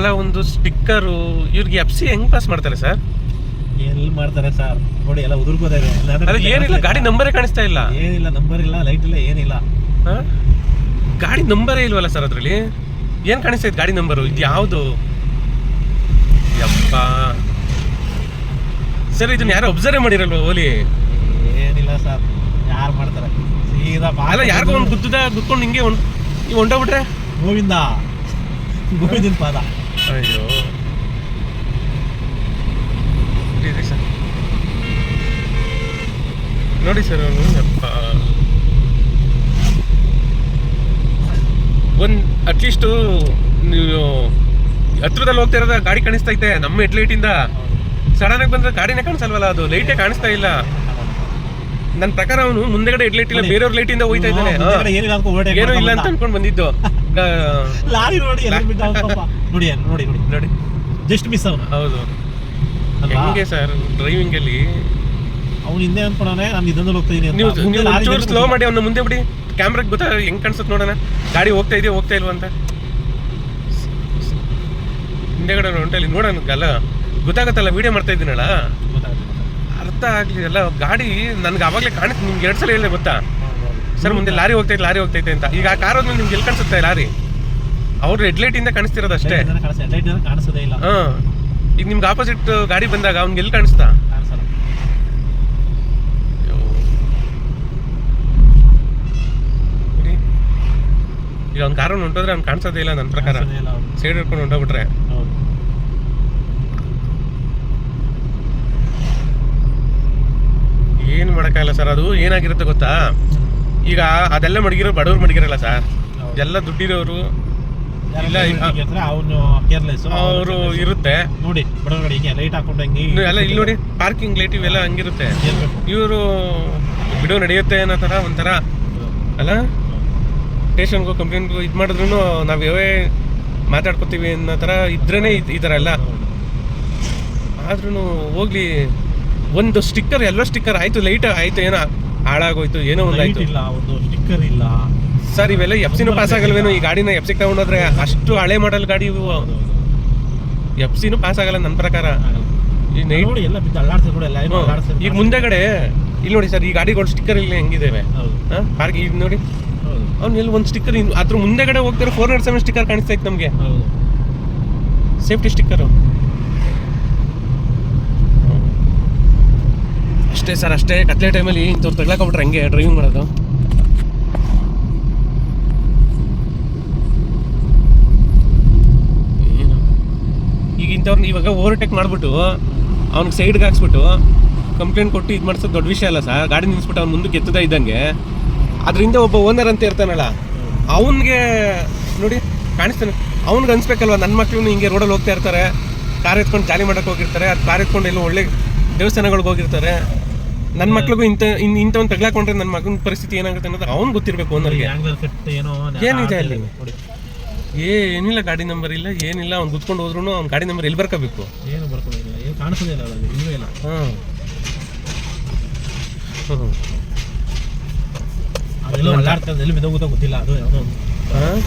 ಅಲ್ಲ ಒಂದು ಸ್ಟಿಕ್ಕರು ಇವ್ರಿಗೆ ಎಫ್ ಸಿ ಹೆಂಗ್ ಪಾಸ್ ಮಾಡ್ತಾರೆ ಸರ್ ಎಲ್ಲಿ ಮಾಡ್ತಾರೆ ಸರ್ ನೋಡಿ ಎಲ್ಲ ಉದುರ್ಕೋದೇ ಇದೆ ಅಲ್ಲ ಏನಿಲ್ಲ ಗಾಡಿ ನಂಬರೇ ಕಾಣಿಸ್ತಾ ಇಲ್ಲ. ಏನಿಲ್ಲ ನಂಬರ್ ಇಲ್ಲ ಲೈಟ್ ಇಲ್ಲ ಏನಿಲ್ಲ. ಹಾ? ಗಾಡಿ ನಂಬರೇ ಇಲ್ವಲ್ಲ ಸರ್ ಅದರಲ್ಲಿ? ಏನು ಕಾಣಿಸ್ತಾ ಇದೆ ಗಾಡಿ ನಂಬರು ಇದು ಯಾವುದು? ಯಪ್ಪ. ಸರ್ ಇದನ್ನ ಯಾರು ಅಬ್ಸರ್ವ್ ಮಾಡಿರಲ್ವ ಓಲಿ? ಏನಿಲ್ಲ ಸರ್ ಯಾರು ಮಾಡ್ತಾರೆ? ಸೀದಾ ಪಾಸ್ ಅಲ್ಲ ಯಾರಿಗೋ ಒಂದು ಗುದ್ದದ ಗುದ್ಕೊಂಡು ಹಿಂಗೆ ಒಂದು ಹೊಂಟೋಗ್ಬಿಟ್ರೆ ಗೋವಿಂದ. ಗೋವಿಂದನ ಪಾದ. ಅಯ್ಯೋ. ನೋಡಿ ಸರ್ ಅವನು ಒಂದು ಅಟ್ಲೀಸ್ಟು ನೀವು ಹತ್ರದಲ್ಲಿ ಹೋಗ್ತಾ ಇರೋದ ಗಾಡಿ ಕಾಣಿಸ್ತಾ ಐತೆ, ನಮ್ಮ ಹೆಡ್ಲೈಟಿಂದ ಸಡನ್ ಆಗಿ ಬಂದ್ರೆ ಗಾಡಿನೇ ಕಾಣಿಸಲ್ವಲ್ಲ ಅದು ಲೈಟೇ ಕಾಣಿಸ್ತಾ ಇಲ್ಲ. ನನ್ನ ಪ್ರಕಾರ ಅವನು ಮುಂದೆಗಡೆ ಹೆಡ್ಲೈಟ್ ಇಲ್ಲ ಬೇರೆಯವ್ರ ಬೇರೆಯವ್ರ ಇಂದ ಹೋಯ್ತಾ ಇದ್ದಾನೆ. ಏನಿಲ್ಲ ಏನೂ ಇಲ್ಲ ಅಂತ ಅನ್ಕೊಂಡು ಬಂದಿದ್ದು ಲಾರಿ ನೋಡಿ ನೋಡಿ ನೋಡಿ ನೋಡಿ. ನೋಡಿ. ಜಸ್ಟ್ ಮಿಸ್ ಅವನು. ಹೌದು. ಹಂಗೆ ಸರ್ ಡ್ರೈವಿಂಗ್ ಅಲ್ಲಿ? ಅವ್ನು ಹಿಂದೆ ಅನ್ಕೊಳನೆ ನಾನು ಇದನ್ನ ಹೋಗ್ತಾ ಇದೀನಿ ನೀವು ಸ್ಲೋ ಮಾಡಿ ಅವ್ನ ಮುಂದೆ ಬಿಡಿ. ಕ್ಯಾಮ್ರಾಗೆ ಗೊತ್ತಾ ಹೆಂಗ್ ಕಾಣಿಸುತ್ತೆ ನೋಡೋಣ. ಗಾಡಿ ಹೋಗ್ತಾ ಇದೆಯಾ ಹೋಗ್ತಾ ಇಲ್ವಾ ಅಂತ. ಹಿಂದೆಗಡೆ ಹೊಂಟಲ್ಲಿ ನೋಡೋಣ ಗಲ್ಲ. ಗೊತ್ತಾಗತ್ತಲ್ಲ ವಿಡಿಯೋ ಮಾಡ್ತಾ ಇದ್ದೀನಲ್ಲ? ಅರ್ಥ ಆಗ್ಲಿಲ್ಲ ಗಾಡಿ ನನ್ಗೆ ಅವಾಗಲೇ ಕಾಣಿಸ್ತು ನಿಮ್ಗೆ ಎರಡು ಸಲ ಹೇಳಿದೆ ಗೊತ್ತಾ? ಸರ್ ಮುಂದೆ ಲಾರಿ ಹೋಗ್ತೈತೆ ಲಾರಿ ಹೋಗ್ತೈತೆ ಅಂತ. ಈಗ ಆ ಕಾರ್ ಹೋದ್ಮೇಲೆ ನಿಮ್ಗೆ ಎಲ್ಲಿ ಕಾಣಿಸುತ್ತೆ ಲಾರಿ? ಅವ್ರು ಹೆಡ್ಲೈಟ್ ಇಂದ ಕಾಣಿಸ್ತಿರೋದು ಅಷ್ಟೇ. ಕಾಣಿಸೋದೇ ಇಲ್ಲ. ಹಾ. ಈಗ ನಿಮ್ಗೆ ಆಪೋಸಿಟ್ ಗಾಡಿ ಬಂದಾಗ ಅವ್ನ್ಗೆ ಎಲ್ಲಿ ಕಾಣಿಸ್ತಾ. ಈಗ ಅವ್ನ ಕಾರನ್ನು ಹೊಂಟೋದ್ರೆ ಅವ್ನು ಕಾಣಿಸೋದೇ ಇಲ್ಲ ನನ್ನ ಪ್ರಕಾರ. ಸೈಡ್ ಹಿಡ್ಕೊಂಡು ಹೊಂಟೋಗ್ಬಿಟ್ರೆ ಹೌದು. ಏನು ಮಾಡೋಕ್ಕಾಗಲ್ಲ ಸರ್ ಅದು? ಏನಾಗಿರುತ್ತೆ ಗೊತ್ತಾ? ಈಗ ಅದೆಲ್ಲ ಮಡಗಿರೋ ಬಡವ್ರು ಮಡಗಿರಲ್ಲ ಸರ್. ಎಲ್ಲ ದುಡ್ಡಿರೋರು ಇಲ್ಲ, ಅವನು ಕೇರ್ಲೆಸ್ ಅವರು ಇರುತ್ತೆ. ನೋಡಿ ಲೈಟ್ ಹಾಕೊಂಡು ಹಿಂಗೆ ಎಲ್ಲ ಇಲ್ಲಿ ನೋಡಿ ಪಾರ್ಕಿಂಗ್ ಲೈಟ್ ಇವೆಲ್ಲ ಹಂಗಿರುತ್ತೆ. ಇವರು ಬಿಡೋ ನಡೆಯುತ್ತೆ ಅನ್ನೋ ಥರ ಒಂಥರ ಅಲ್ಲ? ಸ್ಟೇಷನ್ಗೂ ಕಂಪ್ಲೇಂಟ್ಗೂ ಇದು ಮಾಡಿದ್ರು ನಾವು ಯಾವೇ ಮಾತಾಡ್ಕೋತೀವಿ ಅನ್ನೋ ಥರ ಇದ್ರೇ ಈ ಥರ ಎಲ್ಲ. ಆದ್ರೂ ಹೋಗ್ಲಿ. ಒಂದು ಸ್ಟಿಕ್ಕರ್ ಎಲ್ಲೋ ಸ್ಟಿಕ್ಕರ್ ಆಯ್ತು ಲೈಟ್ ಆಯ್ತು ಏನೋ ಹಾಳಾಗೋಯ್ತು ಏನೋ ಒಂದು ಲೈಟ್ ಆಯ್ತು. ಇಲ್ಲ ಒಂದು ಸ್ಟಿಕ್ಕರ್ ಇಲ್ಲ. ಸರ್ ಇವೆಲ್ಲ ಎಫ್ ಸಿನೂ ಪಾಸ್ ಆಗಲ್ವೇನು? ಈ ಗಾಡಿನ ಎಫ್ ಸಿ ತಗೊಂಡೋದ್ರೆ ಅಷ್ಟು ಹಳೆ ಮಾಡಲ್ ಗಾಡಿ ಇವು. ಹೌದು, ಹೌದು. ಎಫ್ ಸಿನೂ ಪಾಸ್ ಆಗಲ್ಲ ನನ್ನ ಪ್ರಕಾರ. ಈ ನೈಟ್ ನೋಡಿ ಎಲ್ಲ ಬಿದ್ದು ಈಗ ಮುಂದೆಗಡೆ ಇಲ್ಲಿ ನೋಡಿ ಸರ್ ಈ ಗಾಡಿಗಳು ಸ್ಟಿಕ್ಕರ್ ಇಲ್ಲಿ ಹೆಂಗಿದ್ದೇವೆ ಹೌದು. ಪಾರ್ಕ್ ಈಗ ನೋಡಿ. ಹೌದು. ಅವ್ನು ಇಲ್ಲಿ ಒಂದು ಸ್ಟಿಕ್ಕರ್ ಅದ್ರ ಮುಂದೆಗಡೆ ಹೋಗ್ತಾರೆ ಫೋರ್ ಹಂಡ್ರೆಡ್ ಸೆವೆನ್ ಸ್ಟಿಕ್ಕರ್ ಕಾಣಿಸ್ತಾ ಇತ್ತು ನಮಗೆ. ಹೌದು. ಸೇಫ್ಟಿ ಸ್ಟಿಕ್ಕರು ಅಷ್ಟೇ ಸರ್, ಅಷ್ಟೇ. ಕತ್ಲೆ ಟೈಮಲ್ಲಿ ಇಂಥವ್ರು ತಗ್ಲಾಕೊಂಬಿಟ್ರೆ ಹಂಗೆ ಡ್ರೈವಿಂಗ್ ಮಾಡೋದು. ಏನು? ಈಗ ಇಂಥವ್ರನ್ನ ಇವಾಗ ಓವರ್ಟೇಕ್ ಮಾಡಿಬಿಟ್ಟು, ಅವ್ನಿಗೆ ಸೈಡ್ಗೆ ಹಾಕ್ಸ್ಬಿಟ್ಟು ಕಂಪ್ಲೇಂಟ್ ಕೊಟ್ಟು ಇದು ಮಾಡಿಸೋದು ದೊಡ್ಡ ವಿಷಯ ಅಲ್ಲ ಸರ್. ಗಾಡಿ ನಿಲ್ಲಿಸ್ಬಿಟ್ಟು ಅವ್ನು ಮುಂದಕ್ಕೆ ಎತ್ತದ ಇದ್ದಂಗೆ. ಅದರಿಂದ ಒಬ್ಬ ಓನರ್ ಅಂತ ಇರ್ತಾನಲ್ಲ, ಅವನಿಗೆ ನೋಡಿ ಕಾಣಿಸ್ತಾನೆ. ಅವ್ನಿಗೆ ಅನ್ಸ್ಬೇಕಲ್ವ ನನ್ನ ಮಕ್ಳು ಹಿಂಗೆ ರೋಡಲ್ಲಿ ಹೋಗ್ತಾ ಇರ್ತಾರೆ, ಕಾರ್ ಎತ್ಕೊಂಡು ಜಾಲಿ ಮಾಡಕ್ಕೆ ಹೋಗಿರ್ತಾರೆ, ಅದು ಕಾರ್ ಎತ್ಕೊಂಡು ಎಲ್ಲೋ ಒಳ್ಳೆ ದೇವಸ್ಥಾನಗಳಿಗೆ ಹೋಗಿರ್ತಾರೆ. ನನ್ನ ಮಕ್ಳಿಗೂ ಇಂಥ ಇನ್ ಇಂಥವ್ನು ತಗ್ಲಾಕೊಂಡ್ರೆ ನನ್ನ ಮಗನ ಪರಿಸ್ಥಿತಿ ಏನಾಗುತ್ತೆ ಅನ್ನೋದು ಅವ್ನು ಗೊತ್ತಿರಬೇಕು ಅನ್ನೋರಿಗೆ ಏನಿದೆ ಅಲ್ಲಿ? ಏನಿಲ್ಲ ಗಾಡಿ ನಂಬರ್ ಇಲ್ಲ ಏನಿಲ್ಲ ಅವ್ನು ಗುತ್ಕೊಂಡು ಹೋದ್ರು ಅವ್ನ ಗಾಡಿ ನಂಬರ್ ಎಲ್ಲಿ ಬರ್ಕೋಬೇಕು? ಏನು ಬರ್ಕೊಂಡಿಲ್ಲ ಏನು ಕಾಣಿಸೋದಿಲ್ಲ ಇಲ್ಲ ಇಲ್ಲ. ಹಾಂ. ಹ್ಞೂ ಅದೆಲ್ಲೋ ಅಲ್ಲಾಡ್ತದೆ ಎಲ್ಲಿ ಬಿದ್ದೋಗುತ್ತೋ ಗೊತ್ತಿಲ್ಲ ಅದು ಯಾವುದೋ ಹಾಂ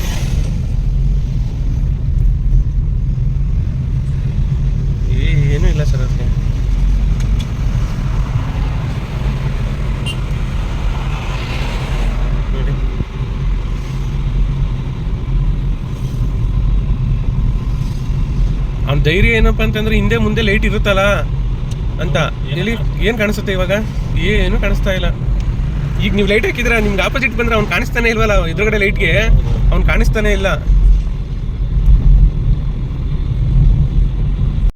ಏನೂ ಇಲ್ಲ ಸರ್ ಅದಕ್ಕೆ ನೋಡಿ ಅವ್ನ ಧೈರ್ಯ ಏನಪ್ಪ ಅಂತಂದ್ರೆ ಹಿಂದೆ ಮುಂದೆ ಲೈಟ್ ಇರುತ್ತಲ್ಲ ಅಂತ. ಎಲ್ಲಿ ಏನು ಕಾಣಿಸುತ್ತೆ ಇವಾಗ? ಏನು ಕಾಣಿಸ್ತಾ ಇಲ್ಲ. ಈಗ ನೀವು ಲೈಟ್ ಹಾಕಿದ್ರೆ ನಿಮ್ಗೆ ಆಪೋಸಿಟ್ ಬಂದ್ರೆ ಅವ್ನು ಕಾಣಿಸ್ತಾನೆ ಇಲ್ವಲ್ಲ, ಎದುರುಗಡೆ ಲೈಟ್ಗೆ ಅವ್ನು ಕಾಣಿಸ್ತಾನೆ ಇಲ್ಲ.